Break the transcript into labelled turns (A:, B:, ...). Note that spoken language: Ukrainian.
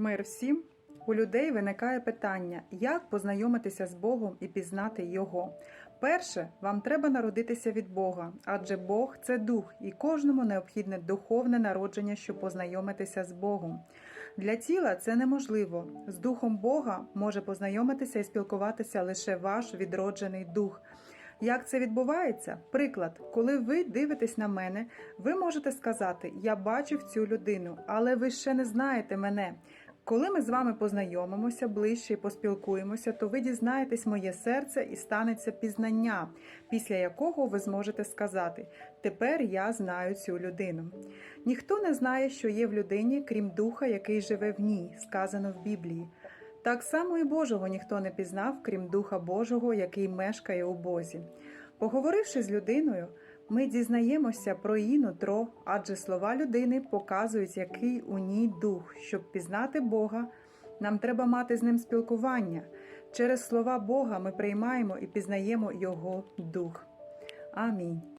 A: Мир всім! У людей виникає питання, як познайомитися з Богом і пізнати Його. Перше, вам треба народитися від Бога, адже Бог це дух, і кожному необхідне духовне народження, щоб познайомитися з Богом. Для тіла це неможливо. З духом Бога може познайомитися і спілкуватися лише ваш відроджений дух. Як це відбувається? Приклад, коли ви дивитесь на мене, ви можете сказати: Я бачив цю людину, але ви ще не знаєте мене. Коли ми з вами познайомимося ближче і поспілкуємося, то ви дізнаєтесь моє серце і станеться пізнання, після якого ви зможете сказати: Тепер я знаю цю людину. Ніхто не знає, що є в людині, крім духа, який живе в ній, сказано в Біблії. Так само і Божого ніхто не пізнав, крім Духа Божого, який мешкає у Бозі. Поговоривши з людиною, ми дізнаємося про її нутро, адже слова людини показують, який у ній дух. Щоб пізнати Бога, нам треба мати з ним спілкування. Через слова Бога ми приймаємо і пізнаємо Його дух. Амінь.